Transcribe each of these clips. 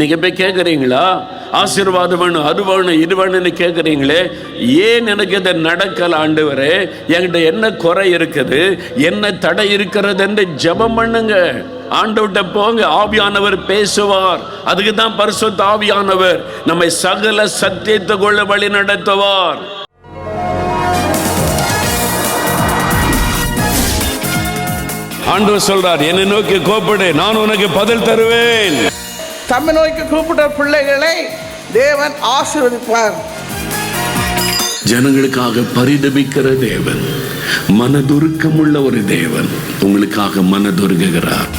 நீங்கள் போய் கேட்குறீங்களா ஆசீர்வாதம் வேணும் அது வேணும் இது வேணும்னு கேட்குறீங்களே ஏன் எனக்கு இதை நடக்கல ஆண்டவரே? என்கிட்ட என்ன குறை இருக்குது? என்ன தடை இருக்கிறது என்று ஜெபம் பண்ணுங்க. ஆண்டவர்கிட்ட போங்க ஆவியானவர் பேசுவார். அதுக்கு தான் பரிசுத்த ஆவியானவர் நம்மை சகல சத்தியத்துக்குள்ள வழி நடத்துவார். ஆண்டவர் சொல்றார் என்னை நோக்கி கோப்படு நான் உனக்கு பதில் தருவேன். தம்மை நோக்கி கூப்பிட்ட பிள்ளைகளை தேவன் ஆசீர்வதிப்பார். ஜனங்களுக்காக பரிதபிக்கிற தேவன் மனதுருக்கமுள்ள ஒரு தேவன் உங்களுக்காக மனதுருகுகிறார்.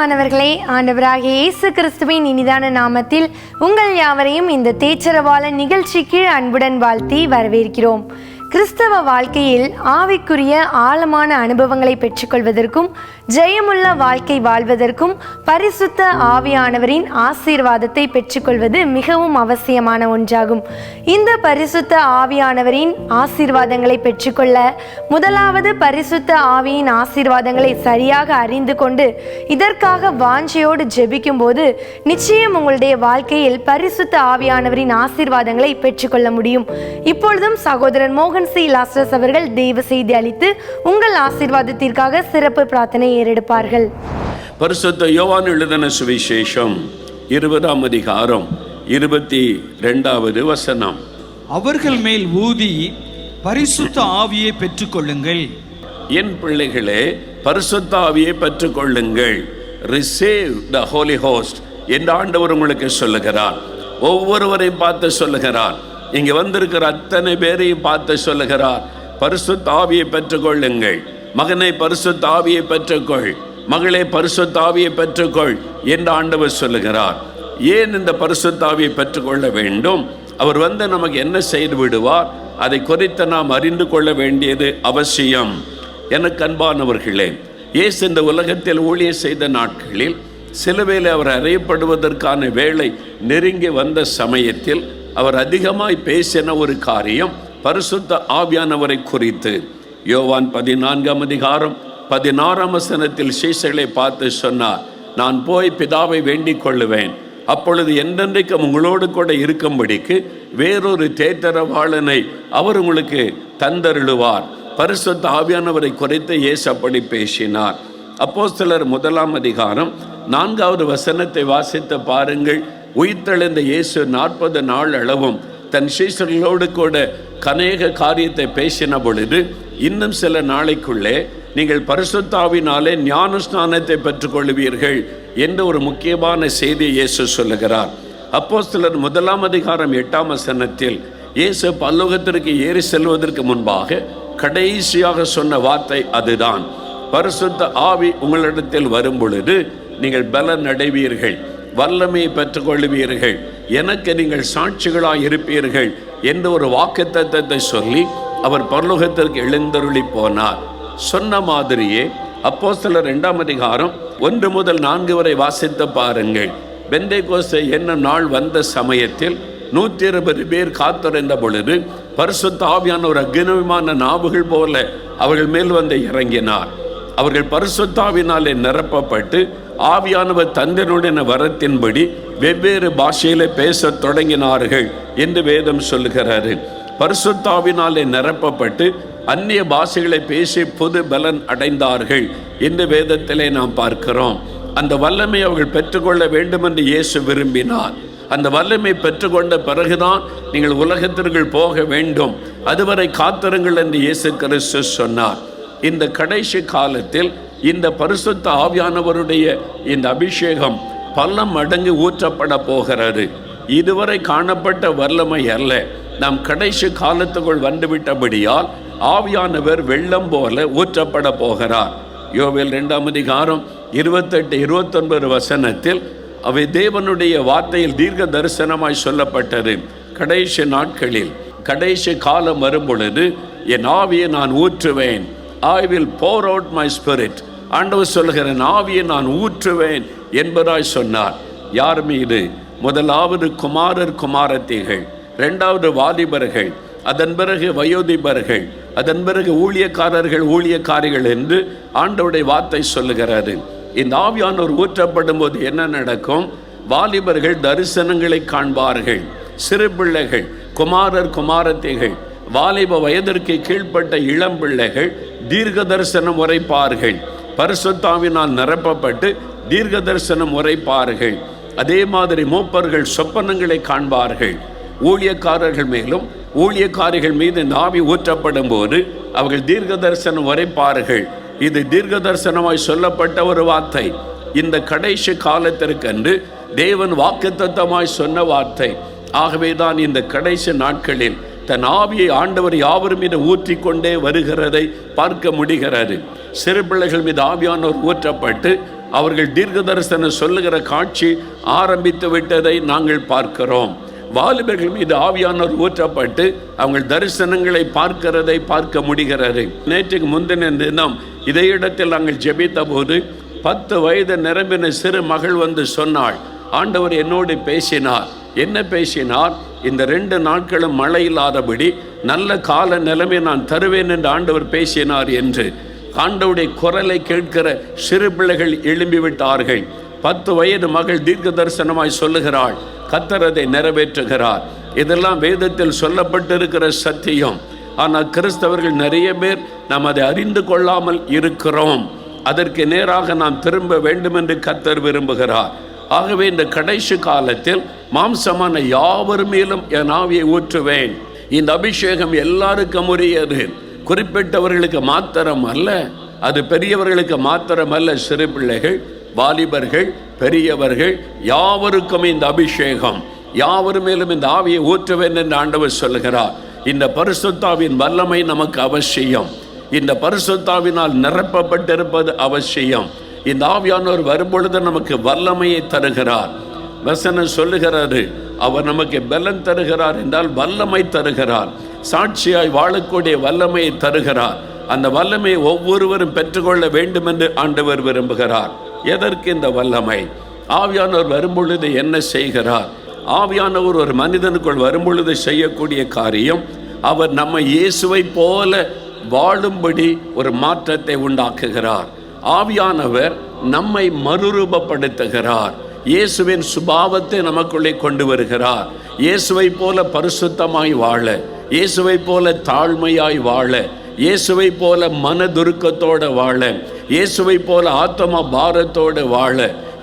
பிரியமானவர்களே ஆண்டவராக இயேசு கிறிஸ்துவின் இனிதான நாமத்தில் உங்கள் யாவரையும் இந்த தேச்சரவாள நிகழ்ச்சிக்கு அன்புடன் வாழ்த்தி வரவேற்கிறோம். கிறிஸ்தவ வாழ்க்கையில் ஆவிக்குரிய ஆழமான அனுபவங்களை பெற்றுக்கொள்வதற்கும் ஜெயமுள்ள வாழ்க்கை வாழ்வதற்கும் பரிசுத்த ஆவியானவரின் ஆசீர்வாதத்தை பெற்றுக்கொள்வது மிகவும் அவசியமான ஒன்றாகும். இந்த பரிசுத்த ஆவியானவரின் ஆசீர்வாதங்களை பெற்றுக்கொள்ள முதலாவது பரிசுத்த ஆவியின் ஆசீர்வாதங்களை சரியாக அறிந்து கொண்டு இதற்காக வாஞ்சையோடு ஜெபிக்கும் போது நிச்சயம் உங்களுடைய வாழ்க்கையில் பரிசுத்த ஆவியானவரின் ஆசீர்வாதங்களை பெற்றுக்கொள்ள முடியும். இப்பொழுதும் சகோதரன் மோகன் சி. லாஸ்டர்ஸ் அவர்கள் தெய்வ செய்தி அளித்து உங்கள் ஆசீர்வாதத்திற்காக சிறப்பு பிரார்த்தனை ஏறெடுப்பார்கள் பரிசுத்த யோவான் எழுதின சுவிசேஷம் இருபதாம் அதிகாரம் இருபத்தி ரெண்டாவது வசனம். அவர்கள் மேல் ஊதி பரிசுத்த ஆவியை பெற்றுக்கொள்ளுங்கள். என் பிள்ளைகளே பரிசுத்த ஆவியை பெற்றுக்கொள்ளுங்கள். ரிசீவ் த ஹோலி ஹோஸ்ட் என்று ஆண்டவர் உங்களுக்கு சொல்லுகிறார். ஒவ்வொருவரையும் பார்த்து சொல்லுகிறார். இங்க வந்திருக்கிற அத்தனை பேரையும் பார்த்து சொல்லுகிறார். பரிசுத்த ஆவியை பெற்றுக்கொள்ளுங்கள். மகனை பரிசு தாவியை பெற்றுக்கொள். மகளே பரிசு தாவியை பெற்றுக்கொள் என்று ஆண்டவர் சொல்லுகிறார். ஏன் இந்த பரிசு தாவியை பெற்றுக்கொள்ள வேண்டும்? அவர் வந்து நமக்கு என்ன செய்து விடுவார்? அதை குறித்து நாம் அறிந்து கொள்ள வேண்டியது அவசியம். எனக்கு அன்பானவர்களே இயேசு இந்த உலகத்தில் ஊழிய செய்த நாட்களில் சிலுவையில் அவர் அறியப்படுவதற்கான வேலை நெருங்கி வந்த சமயத்தில் அவர் அதிகமாய் பேசின ஒரு காரியம் பரிசுத்த ஆவியானவரை குறித்து. யோவான் பதினான்காம் அதிகாரம் பதினாறாம் வசனத்தில் சீசர்களை பார்த்து சொன்னார் நான் போய் பிதாவை வேண்டிக் கொள்ளுவேன். அப்பொழுது என்றென்றைக்கு உங்களோடு கூட இருக்கும்படிக்கு வேறொரு தேத்தரவாளனை அவர் உங்களுக்கு தந்தருளுவார். பரிசுத்த ஆவியானவரை குறைத்து இயேசு அப்படி பேசினார். சிலர் முதலாம் அதிகாரம் நான்காவது வசனத்தை வாசித்து பாருங்கள். உயிர்த்தெழுந்த இயேசு நாற்பது நாள் அளவும் தன் சீசர்களோடு கூட கனேக காரியத்தை பேசின பொழுது இன்னும் சில நாளைக்குள்ளே நீங்கள் பரிசுத்தாவினாலே ஞான ஸ்நானத்தை பெற்றுக்கொள்வீர்கள் என்ற ஒரு முக்கியமான செய்தியை இயேசு சொல்லுகிறார். அப்போ சிலர் முதலாம் அதிகாரம் எட்டாம் வசனத்தில் இயேசு பல்லோகத்திற்கு ஏறி செல்வதற்கு முன்பாக கடைசியாக சொன்ன வார்த்தை அதுதான். பரிசுத்த ஆவி உங்களிடத்தில் வரும் பொழுது நீங்கள் பலன் அடைவீர்கள் வல்லமையை பெற்றுக்கொள்வீர்கள். எனக்கு நீங்கள் சாட்சிகளாக இருப்பீர்கள் என்ற ஒரு வாக்குத்தத்தத்தை சொல்லி அவர் பரலோகத்திற்கு எழுந்தருளி போனார். சொன்ன மாதிரியே அப்போ சில ரெண்டாம் அதிகாரம் ஒன்று முதல் நான்கு வரை வாசித்து பாருங்கள். பெந்தை கோசை என்ன நாள் வந்த சமயத்தில் நூற்றி இருபது பேர் காத்திருந்த பொழுது பரிசுத்த ஆவியான ஒரு அக்னிமான நாவுகள் போல அவர்கள் மேல் வந்து இறங்கினார். அவர்கள் பரிசுத்தாவினாலே நிரப்பப்பட்டு ஆவியானவர் தந்தனுடைய வரத்தின்படி வெவ்வேறு பாஷையில பேசத் தொடங்கினார்கள் என்று வேதம் சொல்லுகிறாரு பரிசுத்தாவினாலே நிரப்பப்பட்டு அந்நிய பாஷைகளை பேசி புது பலன் அடைந்தார்கள் என்று வேதத்திலே நாம் பார்க்கிறோம். அந்த வல்லமை அவர்கள் பெற்றுக்கொள்ள வேண்டும் என்று இயேசு விரும்பினார். அந்த வல்லமை பெற்றுக்கொண்ட பிறகுதான் நீங்கள் உலகத்திற்குள் போக வேண்டும். அதுவரை காத்திருங்கள் என்று இயேசு கிறிஸ்து சொன்னார். இந்த கடைசி காலத்தில் இந்த பரிசுத்த ஆவியானவருடைய இந்த அபிஷேகம் பல மடங்கு ஊற்றப்பட போகிறது. இதுவரை காணப்பட்ட வல்லமை அல்ல. நாம் கடைசி காலத்துக்குள் வந்துவிட்டபடியால் ஆவியானவர் வெள்ளம் போல ஊற்றப்பட போகிறார். யோவேல் ரெண்டாம் அதிகாரம் இருபத்தெட்டு இருபத்தொன்பது வசனத்தில் அவை தேவனுடைய வார்த்தையில் தீர்க்க தரிசனமாய் சொல்லப்பட்டது. கடைசி நாட்களில் கடைசி காலம் வரும்பொழுது என் ஆவியை நான் ஊற்றுவேன். I will pour out my spirit ஆண்டவர் சொல்கிற ஆவியை நான் ஊற்றுவேன். என்பதாய் சொன்னார். யார் மீது? முதலாவது குமாரர் குமாரத்திகள் இரண்டாவது வாலிபர்கள் அதன் பிறகு வயோதிபர்கள் அதன் பிறகு ஊழியக்காரர்கள் ஊழியக்காரிகள் என்று ஆண்டவுடைய வார்த்தை சொல்லுகிறாரு இந்த ஆவியானோர் ஊற்றப்படும் போது என்ன நடக்கும்? வாலிபர்கள் தரிசனங்களை காண்பார்கள். சிறு பிள்ளைகள் குமாரர் குமாரத்திகள் வாலிப வயதிற்கு கீழ்ப்பட்ட இளம் பிள்ளைகள் தீர்க்க தரிசனம் உரைப்பார்கள். பரிசுத்தாவினால் நிரப்பப்பட்டு தீர்க்க தரிசனம் உரைப்பார்கள் அதே மாதிரி மூப்பர்கள் சொப்பனங்களை காண்பார்கள். ஊழியக்காரர்கள் மேலும் ஊழியக்காரிகள் மீது இந்த ஆவி ஊற்றப்படும் போது அவர்கள் தீர்க்க தரிசனம் உரைப்பார்கள் இது தீர்க்க தரிசனமாய் சொல்லப்பட்ட ஒரு வார்த்தை. இந்த கடைசி காலத்திற்கென்று தேவன் வாக்குத்தத்தமாய் சொன்ன வார்த்தை. ஆகவே தான் இந்த கடைசி நாட்களில் தன் ஆவியை ஆண்டவர் யாவர் மீது ஊற்றி கொண்டே வருகிறதை பார்க்க முடிகிறது. சிறு பிள்ளைகள் மீது ஆவியானோர் ஊற்றப்பட்டு அவர்கள் தீர்க்க தரிசனம் சொல்லுகிற காட்சி ஆரம்பித்து விட்டதை நாங்கள் பார்க்கிறோம். வாலிபர்கள் மீது ஆவியானோர் ஊற்றப்பட்டு அவங்க தரிசனங்களை பார்க்கிறதை பார்க்க முடிகிறது. நேற்றுக்கு முந்தின தினம் இதே இடத்தில் நாங்கள் ஜெபித்த போது பத்து வயது நிரம்பின சிறு மகள் வந்து சொன்னாள். ஆண்டவர் என்னோடு பேசினார். என்ன பேசினார்? இந்த ரெண்டு நாட்களும் மழை இல்லாதபடி நல்ல கால நிலைமை நான் தருவேன் என்று ஆண்டவர் பேசினார் என்று. ஆண்டவுடைய குரலை கேட்கிற சிறு பிள்ளைகள் எழும்பி விட்டார்கள் பத்து வயது மகள் தீர்க்க தரிசனமாய் சொல்லுகிறாள் கத்தரதை நிறைவேற்றுகிறார். இதெல்லாம் வேதத்தில் சொல்லப்பட்டிருக்கிற சத்தியம். ஆனால் கிறிஸ்தவர்கள் நிறைய பேர் நாம் அதை அறிந்து கொள்ளாமல் இருக்கிறோம். அதற்கு நேராக நாம் திரும்ப வேண்டும் என்று கத்தர் விரும்புகிறார். ஆகவே இந்த கடைசி காலத்தில் மாம்சமான யாவர் மேலும் என் ஆவியை ஊற்றுவேன். இந்த அபிஷேகம் எல்லாருக்கும் உரியது. குறிப்பிட்டவர்களுக்கு மாத்திரம் அல்ல அது பெரியவர்களுக்கு மாத்திரம் அல்ல சிறு பிள்ளைகள் வாலிபர்கள் பெரியவர்கள் யாவருக்கும் இந்த அபிஷேகம் யாவர் மேலும் இந்த ஆவியை ஊற்றுவேன் என்று ஆண்டவர் சொல்லுகிறார். இந்த பரிசுத்தாவின் வல்லமை நமக்கு அவசியம். இந்த பரிசுத்தாவினால் நிரப்பப்பட்டிருப்பது அவசியம். இந்த ஆவியானவர் வரும்பொழுது நமக்கு வல்லமையை தருகிறார். வசனம் சொல்லுகிறாரு அவர் நமக்கு பலன் தருகிறார் என்றால் வல்லமை தருகிறார். சாட்சியாய் வாழக்கூடிய வல்லமையை தருகிறார். அந்த வல்லமையை ஒவ்வொருவரும் பெற்றுக்கொள்ள வேண்டும் என்று ஆண்டவர் விரும்புகிறார். எதற்கு இந்த வல்லமை? ஆவியானவர் வரும்பொழுது என்ன செய்கிறார்? ஆவியானவர் ஒரு மனிதனுக்குள் வரும்பொழுது செய்யக்கூடிய காரியம் அவர் நம்ம இயேசுவை போல வாழும்படி ஒரு மாற்றத்தை உண்டாக்குகிறார். ஆவியானவர் நம்மை மறுரூபப்படுத்துகிறார். இயேசுவின் சுபாவத்தை நமக்குள்ளே கொண்டு வருகிறார். இயேசுவை போல பரிசுத்தமாய் வாழ இயேசுவை போல தாழ்மையாய் வாழ இயேசுவை போல மனதுருக்கத்தோட வாழ இயேசுவை போல ஆத்ம பாரத்தோடு வாழ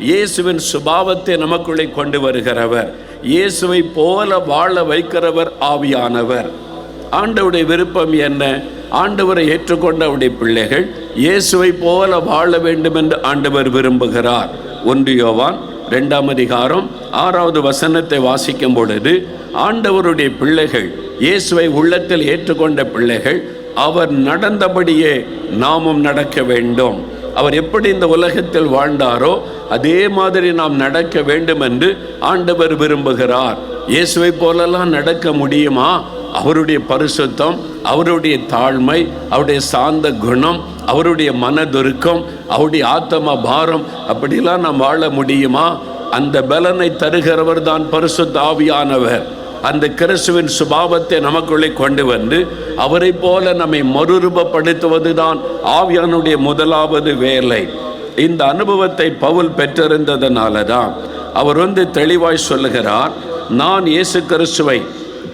இயேசுவின் சுபாவத்தை நமக்குள்ளே கொண்டு வருகிறவர். இயேசுவை போல வாழ வைக்கிறவர் ஆவியானவர். ஆண்டவருடைய விருப்பம் என்ன? ஆண்டவரை ஏற்றுக்கொண்ட அவருடைய பிள்ளைகள் இயேசுவை போல வாழ வேண்டும் என்று ஆண்டவர் விரும்புகிறார். ஒன்று யோவான் ரெண்டாம் அதிகாரம் ஆறாவது வசனத்தை வாசிக்கும் பொழுது ஆண்டவருடைய பிள்ளைகள் இயேசுவை உள்ளத்தில் ஏற்றுக்கொண்ட பிள்ளைகள் அவர் நடந்தபடியே நாமும் நடக்க வேண்டும். அவர் எப்படி இந்த உலகத்தில் வாழ்ந்தாரோ அதே மாதிரி நாம் நடக்க வேண்டும் என்று ஆண்டவர் விரும்புகிறார். இயேசுவை போலெல்லாம் நடக்க முடியுமா? அவருடைய பரிசுத்தம் அவருடைய தாழ்மை அவருடைய சாந்த குணம் அவருடைய மனதுருக்கம் அவருடைய ஆத்தம பாரம் அப்படிலாம் நாம் வாழ முடியுமா? அந்த பலனை தருகிறவர் தான் பரிசுத்த ஆவியானவர். அந்த கிறிஸ்துவின் சுபாவத்தை நமக்குள்ளே கொண்டு வந்து அவரை போல நம்மை மறுரூபப்படுத்துவது தான் ஆவியானுடைய முதலாவது வேலை. இந்த அனுபவத்தை பவுல் பெற்றிருந்ததனால தான் அவர் வந்து தெளிவாய் சொல்லுகிறார் நான் இயேசு கிறிஸ்துவை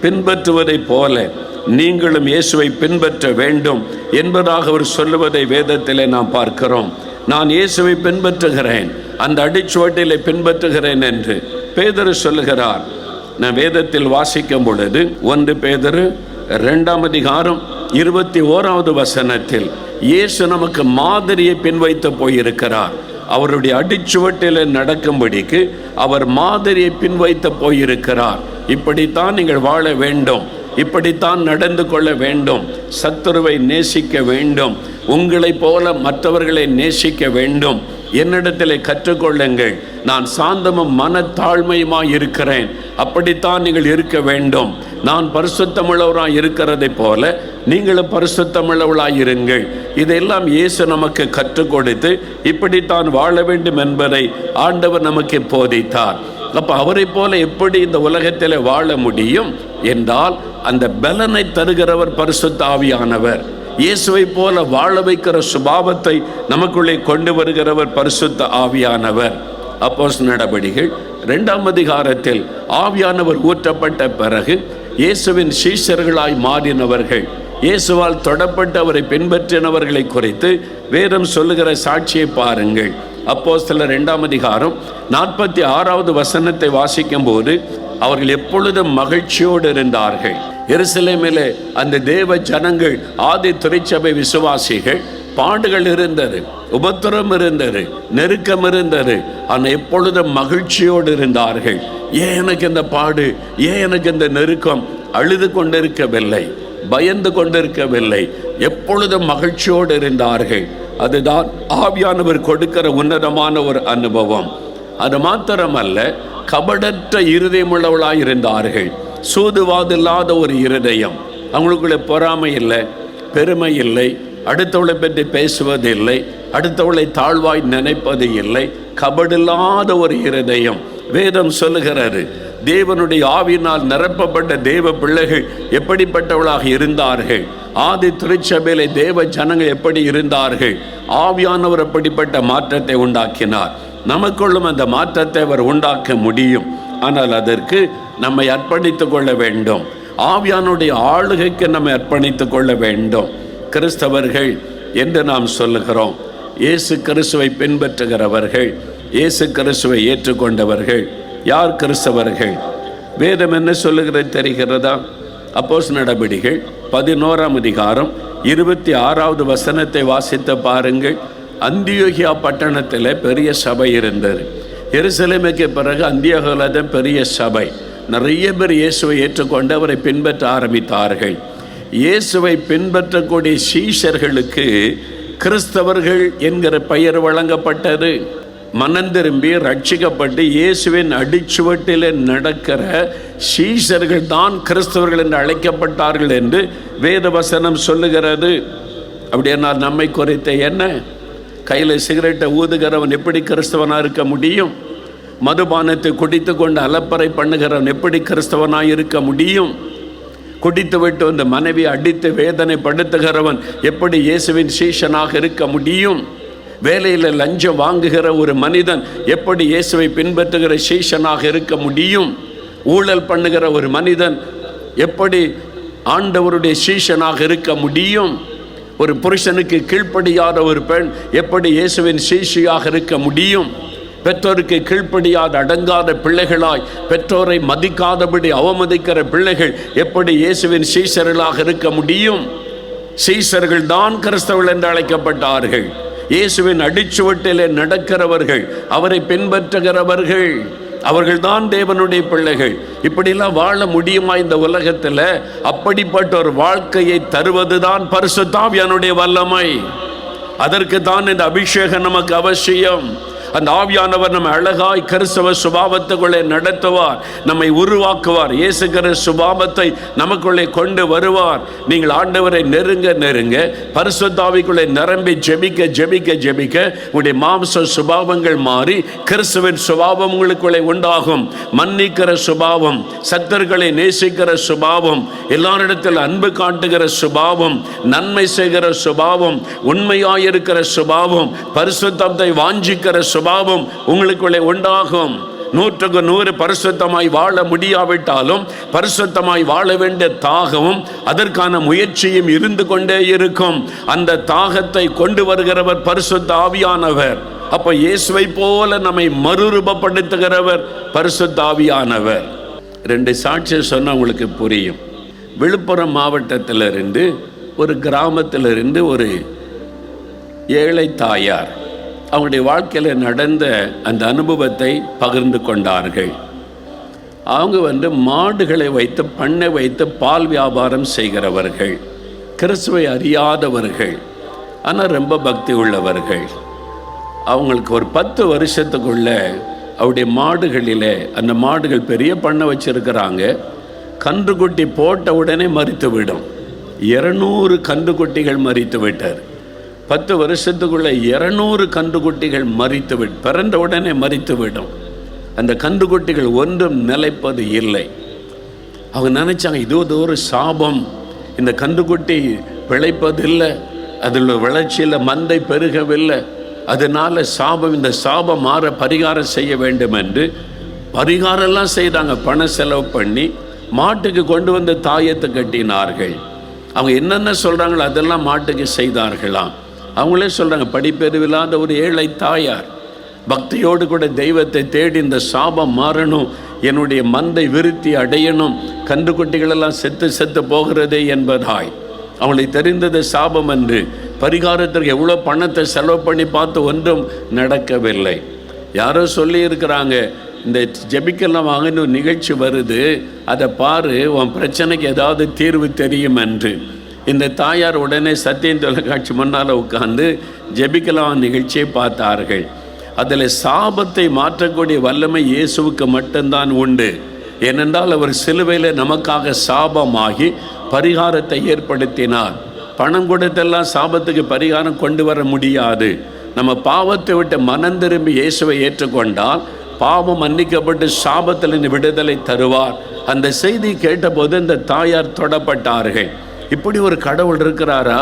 பின்பற்றுவதைப் போல நீங்களும் இயேசுவை பின்பற்ற வேண்டும் என்பதாக அவர் சொல்லுவதை வேதத்திலே நாம் பார்க்கிறோம். நான் இயேசுவை பின்பற்றுகிறேன் அந்த அடிச்சுவட்டிலே பின்பற்றுகிறேன் என்று பேதர் சொல்லுகிறார். நான் வேதத்தில் வாசிக்கும் பொழுது ஒன்று பேதரு ரெண்டாம் அதிகாரம் இருபத்தி ஓராவது வசனத்தில் இயேசு நமக்கு மாதிரியை பின்வைத்து போயிருக்கிறார். அவருடைய அடிச்சுவட்டில் நடக்கும்படிக்கு அவர் மாதிரியை பின்வைத்து போயிருக்கிறார். இப்படித்தான் நீங்கள் வாழ வேண்டும். இப்படித்தான் நடந்து கொள்ள வேண்டும். சத்துருவை நேசிக்க வேண்டும். உங்களைப் போல மற்றவர்களை நேசிக்க வேண்டும். என்னிடத்தில் கற்றுக்கொள்ளுங்கள். நான் சாந்தமும் மனத்தாழ்மையுமாய் இருக்கிறேன். அப்படித்தான் நீங்கள் இருக்க வேண்டும். நான் பரிசுத்தமுள்ளவராக இருக்கிறதை போல நீங்களும் பரிசுத்தமுள்ளவளாய் இருங்கள். இதெல்லாம் இயேசு நமக்கு கற்றுக் கொடுத்து இப்படித்தான் வாழ வேண்டும் என்பதை ஆண்டவர் நமக்கு போதித்தார். அப்போ அவரை போல எப்படி இந்த உலகத்தில் வாழ முடியும்? என்றால் அந்த பலனை தருகிறவர் பரிசுத்த ஆவியானவர். இயேசுவை போல வாழ வைக்கிற சுபாவத்தை நமக்குள்ளே கொண்டு வருகிறவர் பரிசுத்த ஆவியானவர். அப்போஸ் நடபடிகள் இரண்டாம் அதிகாரத்தில் ஆவியானவர் ஊற்றப்பட்ட பிறகு இயேசுவின் சீஷர்களாய் மாறினவர்கள். இயேசுவால் தொடப்பட்டு அவரை பின்பற்றினவர்களை குறித்து வேதம் சொல்லுகிற சாட்சியை பாருங்கள். அப்போ சில இரண்டாம் அதிகாரம் நாற்பத்தி ஆறாவது வசனத்தை வாசிக்கும் போது அவர்கள் எப்பொழுதும் மகிழ்ச்சியோடு இருந்தார்கள். எருசலேமிலே அந்த தேவ ஜனங்கள் ஆதி துறைச்சபை விசுவாசிகள் பாடுகள் இருந்தது உபத்திரம் இருந்தது நெருக்கம் இருந்தது. ஆனால் எப்பொழுதும் மகிழ்ச்சியோடு இருந்தார்கள். ஏன் எனக்கு இந்த பாடு? ஏன் எனக்கு இந்த நெருக்கம்? அழுது கொண்டிருக்கவில்லை பயந்து கொண்டிருக்கவில்லை. எப்பொழுதும் மகிழ்ச்சியோடு இருந்தார்கள். அதுதான் ஆவியானவர் கொடுக்கிற உன்னதமான ஒரு அனுபவம். அது மாத்திரமல்ல கபடற்ற இருதயமுள்ளவளாய் இருந்தார்கள் சூதுவாதில்லாத ஒரு இருதயம். அவங்களுக்குள்ள பொறாமை இல்லை பெருமை இல்லை அடுத்தவளை பற்றி பேசுவது இல்லை அடுத்தவளை தாழ்வாய் நினைப்பது இல்லை கபடில்லாத ஒரு இருதயம். வேதம் சொல்லுகிறாரு தேவனுடைய ஆவியினால் நிரப்பப்பட்ட தேவ பிள்ளைகள் எப்படிப்பட்டவளாக இருந்தார்கள்? ஆதி திருச்சபையிலே தேவ ஜனங்கள் எப்படி இருந்தார்கள்? ஆவியானவர் எப்படிப்பட்ட மாற்றத்தை உண்டாக்கினார். நமக்குள்ளும் அந்த மாற்றத்தை அவர் உண்டாக்க முடியும். ஆனால் அதற்கு நம்மை அர்ப்பணித்துக் கொள்ள வேண்டும். ஆவியானுடைய ஆளுகைக்கு நம்மை அர்ப்பணித்துக் கொள்ள வேண்டும். கிறிஸ்தவர்கள் என்று நாம் சொல்லுகிறோம். இயேசு கிறிஸ்துவை பின்பற்றுகிறவர்கள் இயேசு கிறிஸ்துவை ஏற்றுக்கொண்டவர்கள் யார் கிறிஸ்தவர்கள்? வேதம் என்ன சொல்லுகிறது தெரிகிறதா? அப்போஸ் நடபடிகள் பதினோராம் அதிகாரம் இருபத்தி ஆறாவது வசனத்தை வாசித்து பாருங்கள். அந்தியோகியா பட்டணத்தில் பெரிய சபை இருந்தது. எருசலேமுக்கு பிறகு அந்தியோகில தான் பெரிய சபை. நிறைய பேர் இயேசுவை ஏற்றுக்கொண்டு அவரை பின்பற்ற ஆரம்பித்தார்கள். இயேசுவை பின்பற்றக்கூடிய சீஷர்களுக்கு கிறிஸ்தவர்கள் என்கிற பெயர் வழங்கப்பட்டது. மனம் திரும்பி ரட்சிக்கப்பட்டு இயேசுவின் அடிச்சுவட்டில் நடக்கிற சீஷர்கள் தான் கிறிஸ்தவர்கள் என்று அழைக்கப்பட்டார்கள் என்று வேத வசனம் சொல்லுகிறது அப்படியானால் நம்மை குறைத்த என்ன? கையில் சிகரெட்டை ஊதுகிறவன் எப்படி கிறிஸ்தவனாக இருக்க முடியும்? மதுபானத்தை குடித்து கொண்டு அலப்பறை பண்ணுகிறவன் எப்படி கிறிஸ்தவனாக இருக்க முடியும்? குடித்து விட்டு அந்த மனைவி அடித்து வேதனைப்படுத்துகிறவன் எப்படி இயேசுவின் சீஷனாக இருக்க முடியும்? வேலையில் லஞ்சம் வாங்குகிற ஒரு மனிதன் எப்படி இயேசுவை பின்பற்றுகிற சீஷனாக இருக்க முடியும்? ஊழல் பண்ணுகிற ஒரு மனிதன் எப்படி ஆண்டவருடைய சீஷனாக இருக்க முடியும்? ஒரு புருஷனுக்கு கீழ்ப்படியாத ஒரு பெண் எப்படி இயேசுவின் சீஷியாக இருக்க முடியும்? பெற்றோருக்கு கீழ்ப்படியாத அடங்காத பிள்ளைகளாய் பெற்றோரை மதிக்காதபடி அவமதிக்கிற பிள்ளைகள் எப்படி இயேசுவின் சீசர்களாக இருக்க முடியும்? சீசர்கள் தான் கிறிஸ்தவர்கள் என்று அழைக்கப்பட்டார்கள். இயேசுவின் அடிச்சுவட்டிலே நடக்கிறவர்கள் அவரை பின்பற்றுகிறவர்கள். அவர்கள்தான் தேவனுடைய பிள்ளைகள். இப்படிலாம் வாழ முடியுமா இந்த உலகத்தில்? அப்படிப்பட்ட ஒரு வாழ்க்கையை தருவது தான் பரிசுத்தாவியனுடைய வல்லமை. அதற்கு தான் இந்த அபிஷேகம் நமக்கு அவசியம். அந்த ஆவியானவர் நம்ம அழகாய் கிறிஸ்தவ சுபாவத்துக்குள்ளே நடத்துவார் நம்மை உருவாக்குவார். இயேசு சுபாவத்தை நமக்குள்ளே கொண்டு வருவார். நீங்கள் ஆண்டவரை நெருங்க நெருங்க பரிசுத்தாவிக்குள்ளே நிரம்பி ஜெபிக்க ஜெபிக்க ஜெபிக்க உங்களுடைய மாம்ச சுபாவங்கள் மாறி கிறிஸ்துவின் சுபாவம் உங்களுக்குள்ளே உண்டாகும். மன்னிக்கிற சுபாவம் சத்தர்களை நேசிக்கிற சுபாவம் எல்லாரிடத்தில் அன்பு காட்டுகிற சுபாவம் நன்மை செய்கிற சுபாவம் உண்மையாயிருக்கிற சுபாவம் பரிசுத்தத்தை வாஞ்சிக்கிற சுபாவம் உங்களுக்குள்ளே உண்டாகும். நூற்றுக்கு நூறு பரிசுத்தமாய் வாழ முடியாவிட்டாலும் பரிசுத்தமாய் வாழ வேண்டிய தாகமும் அதற்கான முயற்சியும் இருந்து கொண்டே இருக்கும். அந்த தாகத்தை கொண்டு வருகிறவர் பரிசுத்த ஆவியானவர். அப்ப இயேசுவை போல நம்மை மறுரூபப்படுத்துகிறவர் பரிசுத்த ஆவியானவர். ரெண்டு சாட்சி சொன்னால் உங்களுக்கு புரியும். விழுப்புரம் மாவட்டத்திலிருந்து ஒரு கிராமத்திலிருந்து ஒரு ஏழை தாயார் அவங்களுடைய வாழ்க்கையில் நடந்த அந்த அனுபவத்தை பகிர்ந்து கொண்டார்கள். அவங்க வந்து மாடுகளை வைத்து பண்ணை வைத்து பால் வியாபாரம் செய்கிறவர்கள். கிறிஸ்துவை அறியாதவர்கள். ஆனால் ரொம்ப பக்தி உள்ளவர்கள். அவங்களுக்கு ஒரு பத்து வருஷத்துக்குள்ள அவருடைய மாடுகளில் அந்த மாடுகள் பெரிய பண்ணை வச்சுருக்கிறாங்க. கன்றுக்குட்டி போட்ட உடனே மறித்து விடும் இருநூறு கன்றுக்குட்டிகள் மறித்து விட்டார் பத்து வருஷத்துக்குள்ளே இரநூறு கன்றுக்குட்டிகள் மறித்து விட் பிறந்த உடனே மறித்துவிடும். அந்த கன்றுக்குட்டிகள் ஒன்றும் நிலைப்பது இல்லை. அவங்க நினைச்சாங்க இது ஒரு சாபம். இந்த கன்றுக்குட்டி பிழைப்பதில்லை அதில் வளர்ச்சியில் மந்தை பெருகவில்லை. அதனால் சாபம் இந்த சாபம் மாற பரிகாரம் செய்ய வேண்டும் என்று பரிகாரம்லாம் செய்தாங்க. பணம் செலவு பண்ணி மாட்டுக்கு கொண்டு வந்து தாயத்தை கட்டினார்கள். அவங்க என்னென்ன சொல்கிறாங்களோ அதெல்லாம் மாட்டுக்கு செய்தார்களாம். அவங்களே சொல்கிறாங்க படிப்பறிவில்லாத ஒரு ஏழை தாயார் பக்தியோடு கூட தெய்வத்தை தேடி இந்த சாபம் மாறணும் என்னுடைய மந்தை விருத்தி அடையணும் கன்றுக்குட்டிகளெல்லாம் செத்து செத்து போகிறதே என்பதாய். அவளை தெரிந்தது சாபம் என்று பரிகாரத்திற்கு எவ்வளோ பணத்தை செலவு பண்ணி பார்த்து ஒன்றும் நடக்கவில்லை. யாரோ சொல்லியிருக்கிறாங்க இந்த ஜெபிக்கெல்லாம் வாங்கின ஒரு நிகழ்ச்சி வருது அதை பாரு உன் பிரச்சனைக்கு ஏதாவது தீர்வு தெரியும் என்று. இந்த தாயார் உடனே சத்தியம் தொலைக்காட்சி முன்னால் உட்கார்ந்து ஜெபிக்கலாம் நிகழ்ச்சியை பார்த்தார்கள். அதில் சாபத்தை மாற்றக்கூடிய வல்லமை இயேசுவுக்கு மட்டும்தான் உண்டு. ஏனென்றால் அவர் சிலுவையில் நமக்காக சாபமாகி பரிகாரத்தை ஏற்படுத்தினார். பணம் கொடுத்தெல்லாம் சாபத்துக்கு பரிகாரம் கொண்டு வர முடியாது. நம்ம பாவத்தை விட்டு மனம் திரும்பி இயேசுவை ஏற்றுக்கொண்டால் பாவம் மன்னிக்கப்பட்டு சாபத்தில் விடுதலை தருவார். அந்த செய்தி கேட்டபோது இந்த தாயார் தொடப்பட்டார்கள். இப்படி ஒரு கடவுள் இருக்கிறாரா?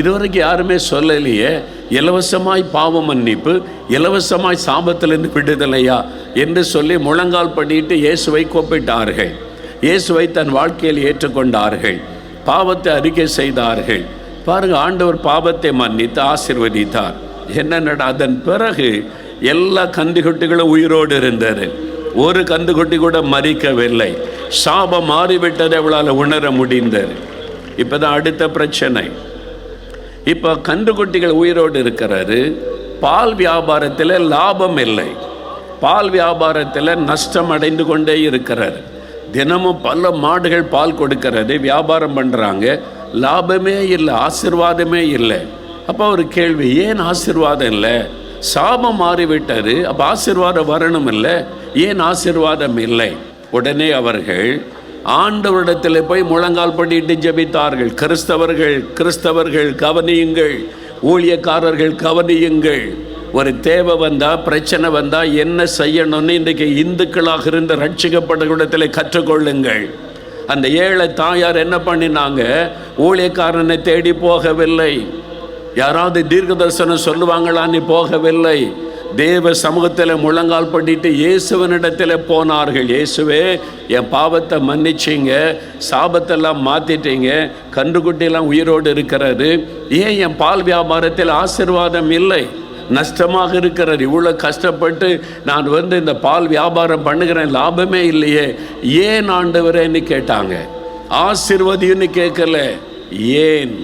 இதுவரைக்கும் யாருமே சொல்லலையே. இலவசமாய் பாவ மன்னிப்பு இலவசமாய் சாபத்திலிருந்து விடுதலையா என்று சொல்லி முழங்கால் பண்ணிட்டு இயேசுவை கூப்பிட்டார்கள். இயேசுவை தன் வாழ்க்கையில் ஏற்றுக்கொண்டார்கள். பாவத்தை அறிக்கை செய்தார்கள். பாருங்க ஆண்டவர் பாவத்தை மன்னித்து ஆசிர்வதித்தார். என்ன அதன் பிறகு எல்லா கந்துகுட்டிகளும் உயிரோடு இருந்தது. ஒரு கந்துக்குட்டி கூட மறிக்கவில்லை. சாபம் மாறிவிட்டதை அவளால் உணர முடிந்தது. இப்போதான் அடுத்த பிரச்சனை. இப்போ கன்றுக்குட்டிகள் உயிரோடு இருக்கிறாரு. பால் வியாபாரத்தில் லாபம் இல்லை. பால் வியாபாரத்தில் நஷ்டம் அடைந்து கொண்டே இருக்கிறார். தினமும் பல மாடுகள் பால் கொடுக்கறது வியாபாரம் பண்ணுறாங்க லாபமே இல்லை ஆசிர்வாதமே இல்லை. அப்போ ஒரு கேள்வி ஏன் ஆசிர்வாதம் இல்லை? சாபம் மாறிவிட்டது அப்போ ஆசிர்வாதம் வரணும் இல்லை? ஏன் ஆசிர்வாதம் இல்லை? உடனே அவர்கள் ஆண்டவரிடத்தில் போய் முழங்கால் பண்ணிட்டு ஜெபித்தார்கள். கிறிஸ்தவர்கள் கிறிஸ்தவர்கள் கவனியுங்கள். ஊழியக்காரர்கள் கவனியுங்கள். ஒரு தேவை வந்தால் பிரச்சனை வந்தால் என்ன செய்யணும்னு இன்றைக்கு இந்துக்களாக இருந்த ரட்சிக்கப்பட்ட கற்றுக்கொள்ளுங்கள். அந்த ஏழை தாயார் என்ன பண்ணினாங்க? ஊழியக்காரனை தேடி போகவில்லை. யாராவது தீர்க்க தரிசனம் சொல்லுவாங்களான்னு போகவில்லை. தேவ சமூகத்தில் முழங்கால் பண்ணிட்டு இயேசுவனிடத்தில் போனார்கள். இயேசுவே என் பாவத்தை மன்னிச்சிங்க சாபத்தெல்லாம் மாற்றிட்டீங்க கன்றுக்குட்டியெல்லாம் உயிரோடு இருக்கிறாரு. ஏன் என் பால் வியாபாரத்தில் ஆசிர்வாதம் இல்லை? நஷ்டமாக இருக்கிறார். இவ்வளோ கஷ்டப்பட்டு நான் வந்து இந்த பால் வியாபாரம் பண்ணுகிறேன் லாபமே இல்லையே. ஏன் ஆண்டவரேன்னு கேட்டாங்க? ஆசிர்வதின்னு கேட்கல. ஏன்?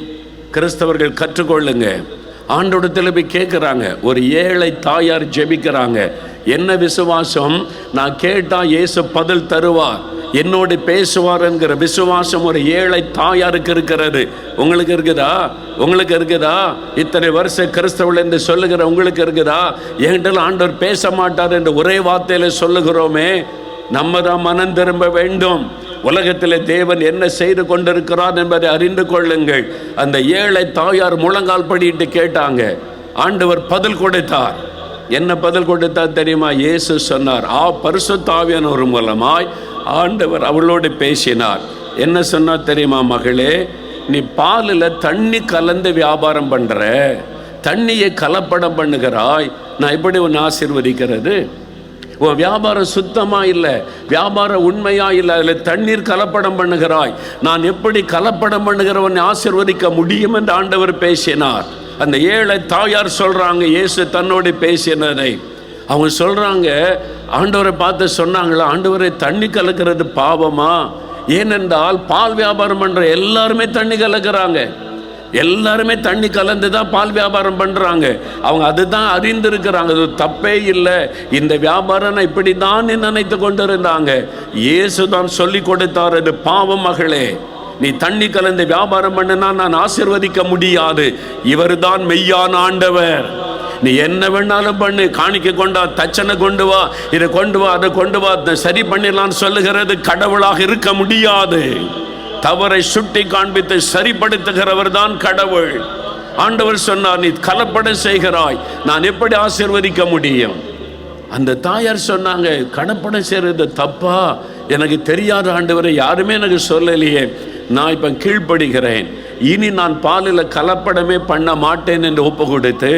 கிறிஸ்தவர்கள் கற்றுக்கொள்ளுங்கள் ஆண்டோடத்தில் போய் கேட்குறாங்க. ஒரு ஏழை தாயார் ஜெபிக்கிறாங்க. என்ன விசுவாசம்? நான் கேட்டால் இயேசு பதில் தருவார். என்னோடு பேசுவார் என்கிற விசுவாசம் ஒரு ஏழை தாயாருக்கு இருக்கிறது. உங்களுக்கு இருக்குதா? உங்களுக்கு இருக்குதா? இத்தனை வருஷ கிறிஸ்தவள் என்று சொல்லுகிற உங்களுக்கு இருக்குதா? என்கிட்ட ஆண்டவர் பேச மாட்டார் என்று ஒரே வார்த்தையில் சொல்லுகிறோமே. நம்ம தான் மனம் திரும்ப வேண்டும். உலகத்தில் தேவன் என்ன செய்து கொண்டிருக்கிறார் என்பதை அறிந்து கொள்ளுங்கள். அந்த ஏழை தாயார் முழங்கால் படிட்டு கேட்டாங்க ஆண்டவர் பதில் கொடுத்தார். என்ன பதில் கொடுத்தார் தெரியுமா? இயேசு சொன்னார் ஆ பரிசுத்தாவியான ஒரு மூலமாய் ஆண்டவர் அவளோடு பேசினார். என்ன சொன்னார் தெரியுமா மகளே? நீ பாலில் தண்ணி கலந்து வியாபாரம் பண்ணுற தண்ணியை கலப்படம் பண்ணுகிறாய். நான் எப்படி உன்னை ஆசிர்வதிக்கிறது? உன் வியாபாரம் சுத்தமா இல்லை வியாபாரம் உண்மையா இல்லை அதில் தண்ணீர் கலப்படம் பண்ணுகிறாய். நான் எப்படி கலப்படம் பண்ணுகிறவன் ஆசிர்வதிக்க முடியும் என்று ஆண்டவர் பேசினார். அந்த ஏழை தாயார் சொல்றாங்க இயேசு தன்னோடு பேசினதை. அவங்க சொல்றாங்க ஆண்டவரை பார்த்து சொன்னாங்களா ஆண்டவரை தண்ணி கலக்கிறது பாவமா? ஏனென்றால் பால் வியாபாரம் பண்ணுற எல்லாருமே தண்ணி கலக்கிறாங்க. எல்லாருமே தண்ணி கலந்து தான் பால் வியாபாரம் பண்ணுறாங்க அவங்க அதுதான் அறிந்திருக்கிறாங்க. அது தப்பே இல்லை. இந்த வியாபாரம் இப்படி தான் நினைத்து கொண்டு இருந்தாங்க இயேசு தான் சொல்லி கொடுத்தார் அது பாவம் மகளே. நீ தண்ணி கலந்து வியாபாரம் பண்ணினா நான் ஆசிர்வதிக்க முடியாது. இவர் தான் மெய்யான ஆண்டவர். நீ என்ன வேணாலும் பண்ணு. காணிக்க கொண்டா தச்சனை கொண்டு வா. இதை கொண்டு வா அதை கொண்டு வா. சரி பண்ணிடலாம்னு சொல்லுகிறது கடவுளாக இருக்க முடியாது. தவறை சுட்டி காண்பித்து சரிப்படுத்துகிறவர் தான் கடவுள். ஆண்டவர் சொன்னார் நீ கலப்படம் செய்கிறாய். நான் எப்படி ஆசீர்வதிக்க முடியும்? அந்த தாயார் சொன்னாங்க கணப்படம் செய்கிறது தப்பா? எனக்கு தெரியாத ஆண்டவரை யாருமே எனக்கு சொல்லலையே. நான் இப்போ கீழ்ப்படுகிறேன். இனி நான் பாலில் கலப்படமே பண்ண மாட்டேன் என்று ஒப்பு கொடுத்து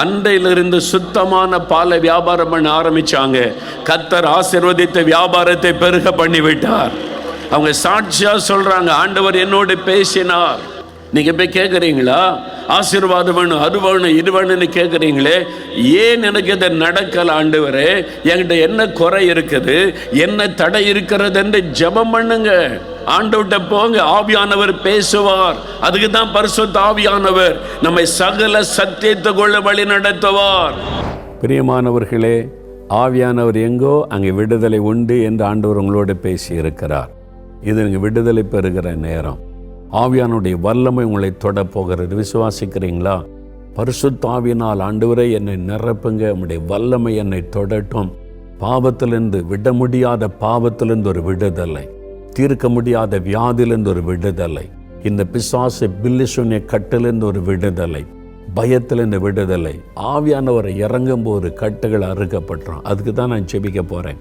அன்றையிலிருந்து சுத்தமான பாலை வியாபாரம் பண்ண ஆரம்பிச்சாங்க. கத்தர் ஆசீர்வதித்த வியாபாரத்தை பெருக பண்ணிவிட்டார். அவங்க சாட்சியா சொல்றாங்க ஆண்டவர் என்னோடு பேசினார். நீங்க போய் கேட்குறீங்களா ஆசீர்வாதம் வேணும் அது வேணும் இது வேணும்னு கேட்குறீங்களே ஏன் எனக்கு இதை நடக்கல ஆண்டவரே? என்கிட்ட என்ன குறை இருக்குது? என்ன தடை இருக்கிறது என்று ஜெபம் பண்ணுங்க. ஆண்டவர்கிட்ட போங்க ஆவியானவர் பேசுவார். அதுக்கு தான் பரிசுத்த ஆவியானவர் நம்மை சகல சத்தியத்தை கொள்ள வழி நடத்துவார். பிரியமானவர்களே ஆவியானவர் எங்கோ அங்கே விடுதலை உண்டு என்று ஆண்டவர் உங்களோடு பேசி இருக்கிறார் இது நீங்கள் விடுதலை பெறுகிற நேரம். ஆவியானுடைய வல்லமை உங்களை தொட போகிறது. விசுவாசிக்கிறீங்களா? பரிசுத்தாவினால் ஆண்டவரே என்னை நிரப்புங்க. உங்களுடைய வல்லமை என்னை தொடட்டும். பாவத்திலிருந்து விட முடியாத பாவத்திலிருந்து ஒரு விடுதலை. தீர்க்க முடியாத வியாதிலிருந்து ஒரு விடுதலை. இந்த பிசாசு பில்லிசுனிய கட்டிலிருந்து ஒரு விடுதலை. பயத்திலிருந்து விடுதலை. ஆவியானவரை இறங்கும் போது கட்டுகள் அறுக்கப்பட்டுரும். அதுக்கு தான் நான் செபிக்க போகிறேன்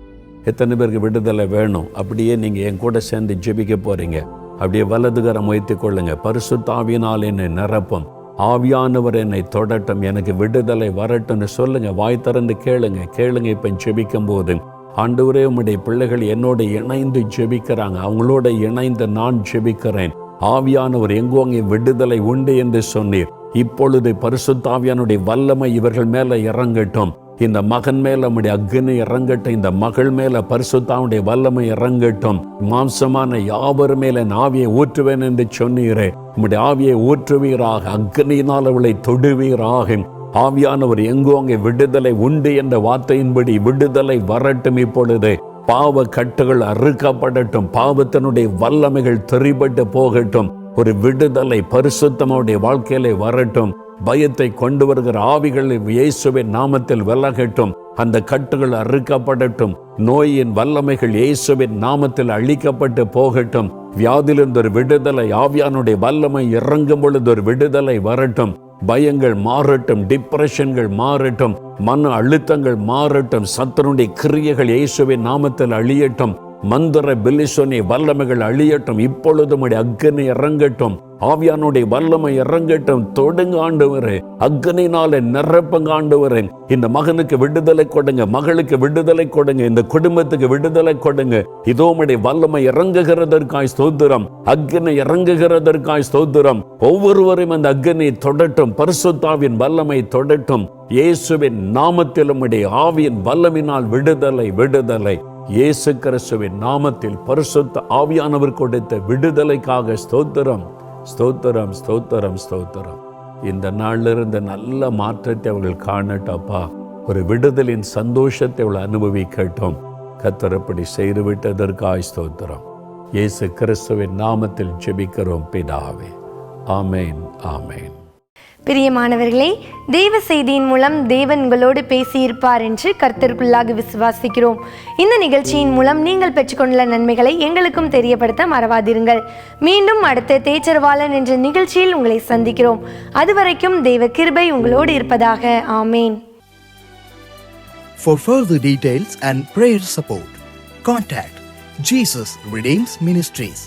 எத்தனை பேருக்கு விடுதலை வேணும்? அப்படியே நீங்கள் என் கூட சேர்ந்து ஜெபிக்க போகிறீங்க அப்படியே வலதுகரம் வைத்து கொள்ளுங்க. பரிசுத்தாவியினால் என்னை நிரப்பும். ஆவியானவர் என்னை தொடட்டும். எனக்கு விடுதலை வரட்டும்னு சொல்லுங்க. வாய் திறந்து கேளுங்க. கேளுங்க இப்போ ஜெபிக்கும் போது ஆண்டவரே உம்முடைய பிள்ளைகள் என்னோட இணைந்து ஜெபிக்கிறாங்க. அவங்களோட இணைந்து நான் ஜெபிக்கிறேன். ஆவியானவர் எங்கோ அங்கே விடுதலை உண்டு என்று சொன்னீர். இப்பொழுது பரிசுத்தாவியானுடைய வல்லமை இவர்கள் மேலே இறங்கட்டும். இந்த மகன் மேல நம்முடைய அக்னி இறங்கட்டும் இந்த மகள் மேல பரிசுத்தாவுடைய வல்லமை இறங்கட்டும். மாம்சமான யாவர் மேல என் ஆவியை ஊற்றுவேன் என்று சொன்னீரே. நம்முடைய ஆவியை ஊற்றுவீராக அக்னியினால் அவளை தொடுவீராக. ஆவியானவர் எங்கோ அங்கே விடுதலை உண்டு என்ற வார்த்தையின்படி விடுதலை வரட்டும் இப்பொழுது. பாவ கட்டுகள் அறுக்கப்படட்டும் பாவத்தினுடைய வல்லமைகள் தெரிபட்டு போகட்டும். ஒரு விடுதலை பரிசுத்தமுடைய வாழ்க்கையிலே வரட்டும். பயத்தை கொண்டு வருகிற ஆவிகள் இயேசுவின் நாமத்தில் விலகட்டும். அந்த கட்டுகள் அறுக்கப்படட்டும். நோயின் வல்லமைகள் இயேசுவின் நாமத்தில் அழிக்கப்பட்டு போகட்டும். வியாதிலிருந்து ஒரு விடுதலை ஆவியானுடைய வல்லமை இறங்கும் பொழுது ஒரு விடுதலை வரட்டும். பயங்கள் மாறட்டும் டிப்ரெஷன்கள் மாறட்டும். மன அழுத்தங்கள் மாறட்டும். சத்தனுடைய கிரியைகள் இயேசுவின் நாமத்தில் அழியட்டும். மந்திர பில்லிசோனி வல்லமைகள் அழியட்டும் இப்பொழுதும் அக்னி இறங்கட்டும் ஆவியானுடைய வல்லமை இறங்கட்டும் தொடுங்க ஆண்டவரே அக்னினால நிரப்பங்க ஆண்டவரே. இந்த மகனுக்கு விடுதலை கொடுங்க மகளுக்கு விடுதலை கொடுங்க இந்த குடும்பத்துக்கு விடுதலை கொடுங்க. இதோ உடைய வல்லமை இறங்குகிறதற்காய் ஸ்தோத்திரம் அக்னி இறங்குகிறதற்காய் ஸ்தோத்திரம். ஒவ்வொருவரையும் அந்த அக்னி தொடட்டும் பரிசுத்தாவின் வல்லமை தொடட்டும். இயேசுவின் நாமத்திலும் உடைய ஆவியின் வல்லமினால் விடுதலை விடுதலை. இயேசு கிறிஸ்துவின் நாமத்தில் பரிசுத்த ஆவியானவர் கொடுத்த விடுதலைக்காக ஸ்தோத்திரம் ஸ்தோத்திரம் ஸ்தோத்திரம் ஸ்தோத்திரம். இந்த நாளிலிருந்து நல்ல மாற்றத்தை அவர்கள் காணட்டப்பா ஒரு விடுதலின் சந்தோஷத்தை அவள் அனுபவிக்கட்டும். கத்தரப்படி செய்து விட்டதற்காய் ஸ்தோத்திரம். இயேசு கிறிஸ்துவின் நாமத்தில் ஜெபிக்கிறோம் பிதாவே. ஆமேன் ஆமேன். பிரியமானவர்களே தெய்வ செய்தியின் மூலம் தேவன் உங்களோடு பேசியிருப்பார் என்று கர்த்தருக்குள்ளாக விசுவாசிக்கிறோம். இந்த நிகழ்ச்சியின் மூலம் நீங்கள் பெற்றுக்கொண்டுள்ள நன்மைகளை எங்களுக்கும் தெரியப்படுத்த மறவாதிருங்கள். மீண்டும் அடுத்த தேச்சரவாளன் என்ற நிகழ்ச்சியில் உங்களை சந்திக்கிறோம். அதுவரைக்கும் தெய்வ கிருபை உங்களோடு இருப்பதாக. ஆமேன். For further details and prayer support, contact Jesus Redeems Ministries,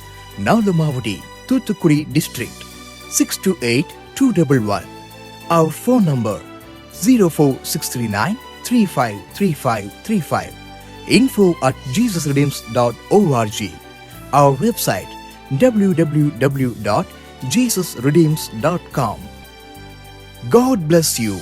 Nalamavadi, Thuthukudi District, 628-211. Our phone number 04639 353535. Info at jesusredeems.org. Our website www.jesusredeems.com. God bless you.